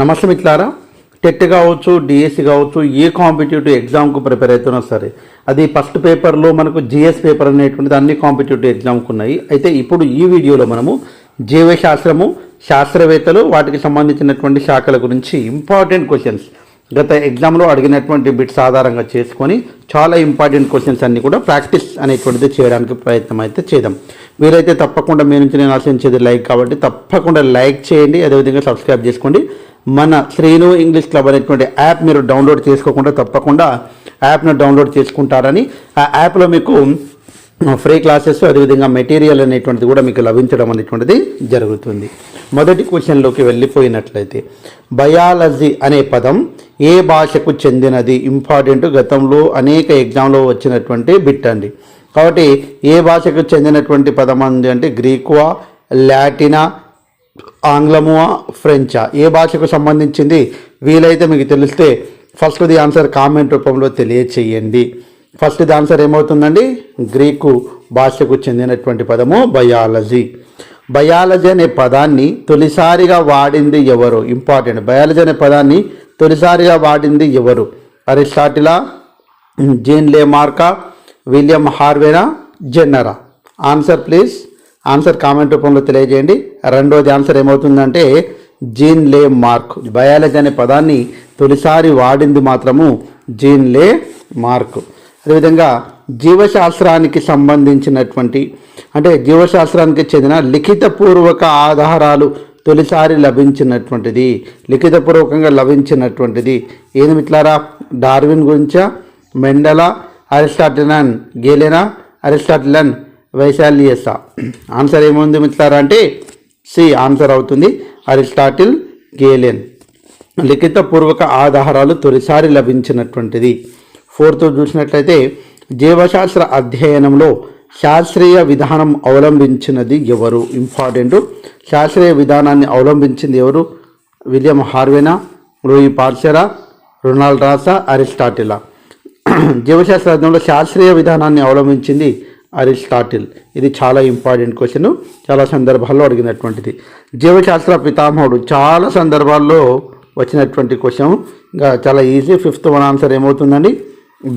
నమస్తే మిత్రులారా. టెట్ కావచ్చు డిఎస్సి కావచ్చు ఏ కాంపిటేటివ్ ఎగ్జామ్కు ప్రిపేర్ అవుతున్నా సరే అది ఫస్ట్ పేపర్లో మనకు జిఎస్ పేపర్ అనేటువంటిది అన్ని కాంపిటేటివ్ ఎగ్జామ్కు ఉన్నాయి. అయితే ఇప్పుడు ఈ వీడియోలో మనము జీవ శాస్త్రము శాస్త్రవేత్తలు వాటికి సంబంధించినటువంటి శాఖల గురించి ఇంపార్టెంట్ క్వశ్చన్స్ గత ఎగ్జామ్లో అడిగినటువంటి బిట్స్ ఆధారంగా చేసుకొని చాలా ఇంపార్టెంట్ క్వశ్చన్స్ అన్ని కూడా ప్రాక్టీస్ అనేటువంటిది చేయడానికి ప్రయత్నం అయితే చేద్దాం. వీరైతే తప్పకుండా మీ నుంచి నేను ఆశించేది లైక్ కాబట్టి తప్పకుండా లైక్ చేయండి అదేవిధంగా సబ్స్క్రైబ్ చేసుకోండి. మన శ్రీను ఇంగ్లీష్ క్లబ్ అనేటువంటి యాప్ మీరు డౌన్లోడ్ చేసుకోకుండా తప్పకుండా యాప్ను డౌన్లోడ్ చేసుకుంటారని ఆ యాప్లో మీకు ఫ్రీ క్లాసెస్ అదేవిధంగా మెటీరియల్ అనేటువంటిది కూడా మీకు లభించడం అనేటువంటిది జరుగుతుంది. మొదటి క్వశ్చన్లోకి వెళ్ళిపోయినట్లయితే బయాలజీ అనే పదం ఏ భాషకు చెందినది? ఇంపార్టెంట్. గతంలో అనేక ఎగ్జామ్లో వచ్చినటువంటి బిట్ అండి. కాబట్టి ఏ భాషకు చెందినటువంటి పదం అంది అంటే గ్రీకువా లాటినా ఆంగ్లము ఫ్రెంచా? ఏ భాషకు సంబంధించింది? వీలైతే మీకు తెలిస్తే ఫస్ట్ ది ఆన్సర్ కామెంట్ రూపంలో తెలియచేయండి. ఫస్ట్ ది ఆన్సర్ ఏమవుతుందండి? గ్రీకు భాషకు చెందినటువంటి పదము బయాలజీ బయాలజీ అనే పదాన్ని తొలిసారిగా వాడింది ఎవరు? ఇంపార్టెంట్ బయాలజీ అనే పదాన్ని తొలిసారిగా వాడింది ఎవరు? అరిస్టాటిలా జీన్ లే మార్కా విలియం హార్వేనా జెన్నరా ఆన్సర్ ప్లీజ్ ఆన్సర్ కామెంట్ రూపంలో తెలియజేయండి. రెండోది ఆన్సర్ ఏమవుతుందంటే జీన్ లే మార్క్. బయాలజీ అనే పదాన్ని తొలిసారి వాడింది మాత్రము జీన్ లే మార్క్. అదేవిధంగా జీవశాస్త్రానికి సంబంధించినటువంటి అంటే జీవశాస్త్రానికి చెందిన లిఖితపూర్వక ఆధారాలు తొలిసారి లభించినటువంటిది లిఖితపూర్వకంగా లభించినటువంటిది. ఏది మిట్లారా డార్విన్ గురించా? మెండలా? అరిస్టాటిలన్ గేలెనా? అరిస్టాటిలన్ వైశాల్యస ఆన్సర్ ఏముంది మిత్రులారా అంటే సి ఆన్సర్ అవుతుంది. అరిస్టాటిల్ గేలెన్ లిఖితపూర్వక ఆధారాలు తొలిసారి లభించినటువంటిది. ఫోర్త్ చూసినట్లయితే జీవశాస్త్ర అధ్యయనంలో శాస్త్రీయ విధానం అవలంబించినది ఎవరు? ఇంపార్టెంట్ శాస్త్రీయ విధానాన్ని అవలంబించింది ఎవరు? విలియం హార్వెనా లూయి పార్సెరా రొనాల్డ్ రాసా అరిస్టాటిలా జీవశాస్త్ర అధ్యయనంలో శాస్త్రీయ విధానాన్ని అవలంబించింది అరిస్టాటిల్. ఇది చాలా ఇంపార్టెంట్ క్వశ్చన్. చాలా సందర్భాల్లో అడిగినటువంటిది. జీవశాస్త్ర పితామహుడు చాలా సందర్భాల్లో వచ్చినటువంటి క్వశ్చన్. ఇంకా చాలా ఈజీ ఫిఫ్త్ వన్ ఆన్సర్ ఏమవుతుందండి?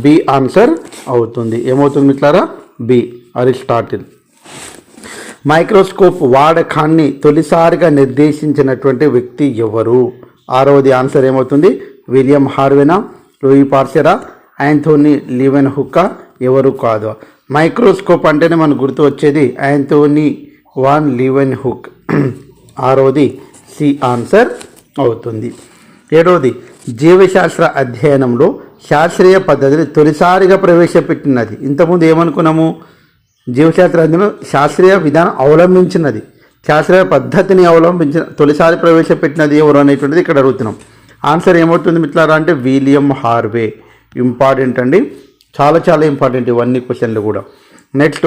బి ఆన్సర్ అవుతుంది. ఏమవుతుంది మిట్లారా బి అరిస్టాటిల్. మైక్రోస్కోప్ వాడకాన్ని తొలిసారిగా నిర్దేశించినటువంటి వ్యక్తి ఎవరు? ఆరవది ఆన్సర్ ఏమవుతుంది? విలియం హార్వెనా లూయి పార్సెరా యాంథోనీ లీవెన్ హుక్క ఎవరు కాదు? మైక్రోస్కోప్ అంటేనే మనకు గుర్తు వచ్చేది యాంథోనీ వాన్ లీవెన్ హుక్. ఆరవది సి ఆన్సర్ అవుతుంది. ఏడవది జీవశాస్త్ర అధ్యయనంలో శాస్త్రీయ పద్ధతిని తొలిసారిగా ప్రవేశపెట్టినది. ఇంతకుముందు ఏమనుకున్నాము? జీవశాస్త్ర అధ్యయనం శాస్త్రీయ విధానం అవలంబించినది. శాస్త్రీయ పద్ధతిని అవలంబించిన తొలిసారి ప్రవేశపెట్టినది ఎవరు అనేటువంటిది ఇక్కడ అడుగుతున్నాం. ఆన్సర్ ఏమవుతుంది మిట్లారా అంటే విలియం హార్వే. ఇంపార్టెంట్ అండి. చాలా చాలా ఇంపార్టెంట్ ఇవన్నీ క్వశ్చన్లు కూడా. నెక్స్ట్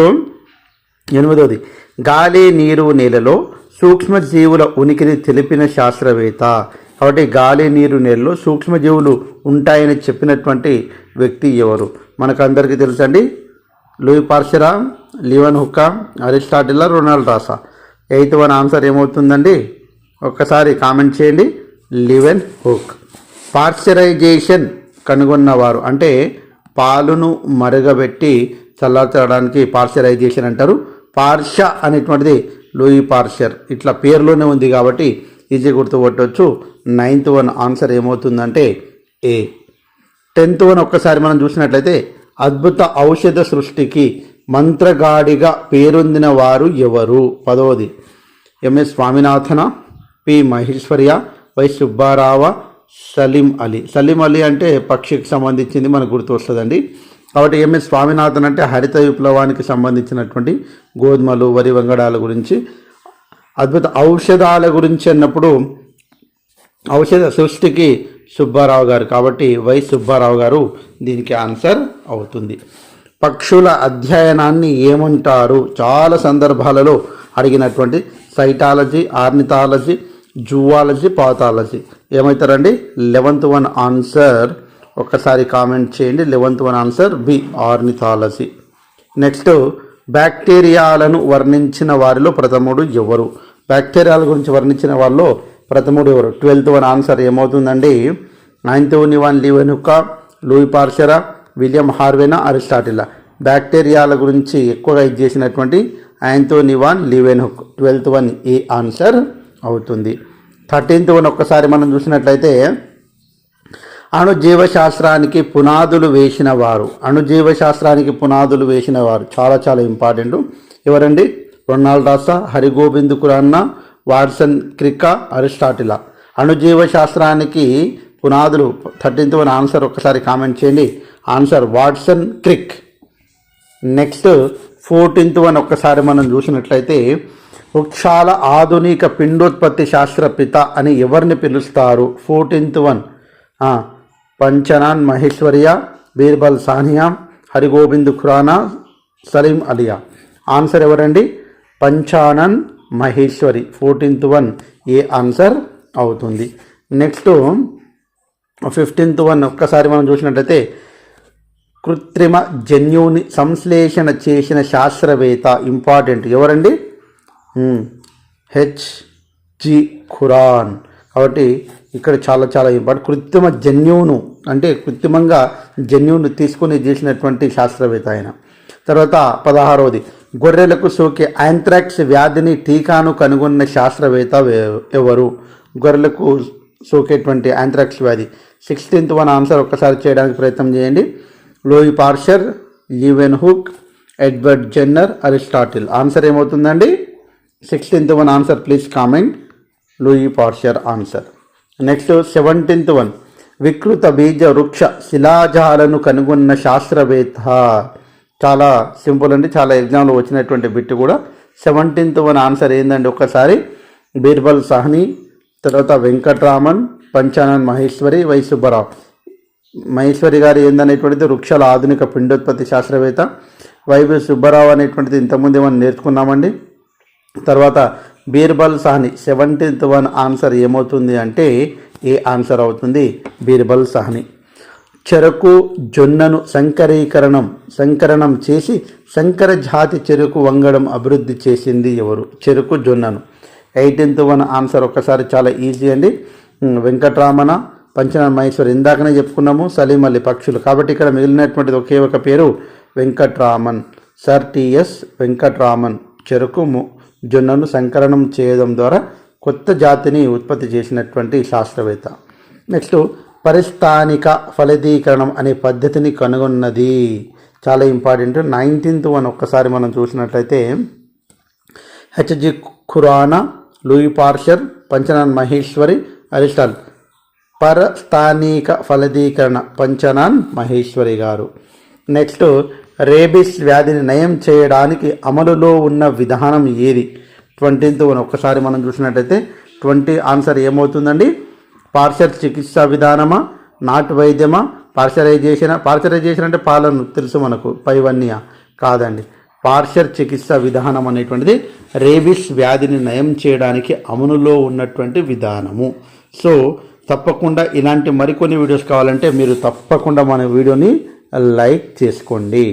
ఎనిమిదవది గాలి నీరు నేలలో సూక్ష్మజీవుల ఉనికిని తెలిపిన శాస్త్రవేత్త. కాబట్టి గాలి నీరు నేలలో సూక్ష్మజీవులు ఉంటాయని చెప్పినటువంటి వ్యక్తి ఎవరు? మనకందరికీ తెలుసండి. లూయి పార్షరా లివన్ హుక్కా అరిస్టాటిలా రొనాల్డ్ రాసా. ఎయిత్ వన్ ఆన్సర్ ఏమవుతుందండి? ఒక్కసారి కామెంట్ చేయండి. Leeuwenhoek. పార్చరైజేషన్ కనుగొన్నవారు. అంటే పాలును మరుగబెట్టి చల్లార్చడానికి పార్చరైజేషన్ అంటారు. పార్ష అనేటువంటిది లూయి పార్షర్ ఇట్లా పేరులోనే ఉంది కాబట్టి ఈజీ గుర్తుపట్టవచ్చు నైన్త్ వన్ ఆన్సర్ ఏమవుతుందంటే ఏ. టెన్త్ వన్ ఒక్కసారి మనం చూసినట్లయితే అద్భుత ఔషధ సృష్టికి మంత్రగాడిగా పేరొందిన వారు ఎవరు? పదవది. ఎంఎస్ స్వామినాథన పి మహేశ్వర్య వై సుబ్బారావ సలీం అలీ. సలీం అలీ అంటే పక్షికి సంబంధించింది మనకు గుర్తు వస్తుందండి కాబట్టి ఎంఎస్ స్వామినాథన్ అంటే హరిత విప్లవానికి సంబంధించినటువంటి గోధుమలు వరి వంగడాల గురించి అద్భుత ఔషధాల గురించి అన్నప్పుడు ఔషధ సృష్టికి సుబ్బారావు గారు. కాబట్టి వై సుబ్బారావు గారు దీనికి ఆన్సర్ అవుతుంది. పక్షుల అధ్యయనాన్ని ఏమంటారు? చాలా సందర్భాలలో అడిగినటువంటి సైటాలజీ ఆర్నిథాలజీ జువాలజీ పాథాలజీ. ఏమవుతారండి లెవెంత్ వన్ ఆన్సర్. ఒక్కసారి కామెంట్ చేయండి. Eleventh one answer B ornithology. Next బ్యాక్టీరియాలను వర్ణించిన వారిలో ప్రథముడు ఎవరు? బ్యాక్టీరియాల గురించి వర్ణించిన వాళ్ళు ప్రథముడు ఎవరు? ట్వెల్త్ వన్ ఆన్సర్ ఏమవుతుందండి? నైన్త్ వన్ లీవెన్ హుక్క లూయి పార్సెరా విలియం హార్వెనా అరిస్టాటిలా. బ్యాక్టీరియాల గురించి ఎక్కువగా ఇది చేసినటువంటి Antonie van Leeuwenhoek twelfth one A answer అవుతుంది. థర్టీన్త్ వన్ ఒక్కసారి మనం చూసినట్లయితే అణుజీవశాస్త్రానికి పునాదులు వేసిన వారు అణుజీవ శాస్త్రానికి పునాదులు వేసిన వారు చాలా చాలా ఇంపార్టెంట్. ఎవరండి? రొనాల్డ్ రాసా హరిగోబింద్ ఖురాన్నా వాట్సన్ క్రికా అరిస్టాటిలా. అణుజీవ శాస్త్రానికి పునాదులు థర్టీన్త్ వన్ ఆన్సర్ ఒక్కసారి కామెంట్ చేయండి. Answer Watson Crick. Next fourteenth one ఒక్కసారి మనం చూసినట్లయితే వృక్షాల ఆధునిక పిండోత్పత్తి శాస్త్రపిత అని ఎవరిని పిలుస్తారు? Fourteenth one. పంచనాన్ మహేశ్వరియ బీర్బల్ సానియా హరిగోవింద్ ఖురానా సలీం అలియా. ఆన్సర్ ఎవరండి? Panchanan Maheshwari. Fourteenth one. A answer అవుతుంది? Next fifteenth one. ఒక్కసారి మనం చూసినట్లయితే కృత్రిమ జన్యువుని సంశ్లేషణ చేసిన శాస్త్రవేత్త ఇంపార్టెంట్. ఎవరండి? H G Khorana. కాబట్టి ఇక్కడ చాలా చాలా ఇంపార్టెంట్ కృత్రిమ జన్యువును అంటే కృత్రిమంగా జన్యువును తీసుకొని చేసినటువంటి శాస్త్రవేత్త ఆయన. తర్వాత పదహారవది గొర్రెలకు సోకే యాంథ్రాక్స్ వ్యాధిని టీకాను కనుగొన్న శాస్త్రవేత్త ఎవరు? గొర్రెలకు సోకేటువంటి యాంథ్రాక్స్ వ్యాధి. సిక్స్టీన్త్ వన్ ఆన్సర్ ఒక్కసారి చేయడానికి ప్రయత్నం చేయండి. Louis Pasteur Leeuwenhoek Edward Jenner Aristotle. Answer ఏమవుతుందండి? Sixteenth one answer please comment Louis Pasteur answer next seventeenth one వికృత బీజ వృక్ష శిలాజాలను కనుగొన్న శాస్త్రవేత్త చాలా సింపుల్ అండి చాలా ఎగ్జామ్లో వచ్చినటువంటి బిట్ కూడా సెవెంటీన్త్ వన్ ఆన్సర్ ఏంటండి ఒక్కసారి బీర్బల్ సాహ్ని తర్వాత వెంకట్రామన్ పంచానన్ మహేశ్వరి వై సుబ్బారావు మహేశ్వరి గారు ఏందనేటువంటిది వృక్షాల ఆధునిక పిండోత్పత్తి శాస్త్రవేత్త వైవి సుబ్బారావు అనేటువంటిది ఇంతకుముందు ఏమైనా నేర్చుకున్నామండి తర్వాత Birbal Sahni seventeenth one answer ఏమవుతుంది అంటే ఏ ఆన్సర్ అవుతుంది? బీర్బల్ సహని. చెరకు జొన్నను సంకరీకరణం సంకరణం చేసి సంకర జాతి చెరుకు వంగడం అభివృద్ధి చేసింది ఎవరు? చెరుకు జొన్నను. ఎయిటీన్త్ వన్ ఆన్సర్ ఒక్కసారి చాలా ఈజీ అండి. వెంకటరామన వెంకట్రామణ పంచన మహేశ్వర్ ఇందాకనే చెప్పుకున్నాము సలీం పక్షులు. కాబట్టి ఇక్కడ మిగిలినటువంటిది ఒకే ఒక పేరు వెంకట్రామన్. సర్ టిఎస్ వెంకట్రామన్ చెరుకు ము- జొన్నను సంకరణం చేయడం ద్వారా కొత్త జాతిని ఉత్పత్తి చేసినటువంటి శాస్త్రవేత్త. నెక్స్ట్ పరిస్థానిక ఫలదీకరణం అనే పద్ధతిని కనుగొన్నది. చాలా ఇంపార్టెంట్. నైన్టీన్త్ వన్ ఒక్కసారి మనం చూసినట్లయితే H G Khurana Louis Pasteur Panchanan Maheshwari Aristotle. పరస్థానిక ఫలదీకరణ పంచనాన్ మహేశ్వరి గారు. నెక్స్ట్ రేబిస్ వ్యాధిని నయం చేయడానికి అమలులో ఉన్న విధానం ఏది? ట్వంటీన్త్ వన్ ఒక్కసారి మనం చూసినట్టయితే ట్వంటీ ఆన్సర్ ఏమవుతుందండి? పార్షర్ చికిత్సా విధానమా? నాటు వైద్యమా? పార్షరైజేషన్ పార్షరైజేషన్ అంటే పాలను తెలుసు మనకు పైవన్య కాదండి. పార్షర్ చికిత్సా విధానం అనేటువంటిది రేబిస్ వ్యాధిని నయం చేయడానికి అమలులో ఉన్నటువంటి విధానము. సో తప్పకుండా ఇలాంటి మరికొన్ని వీడియోస్ కావాలంటే మీరు తప్పకుండా మన వీడియోని లైక్ చేసుకోండి.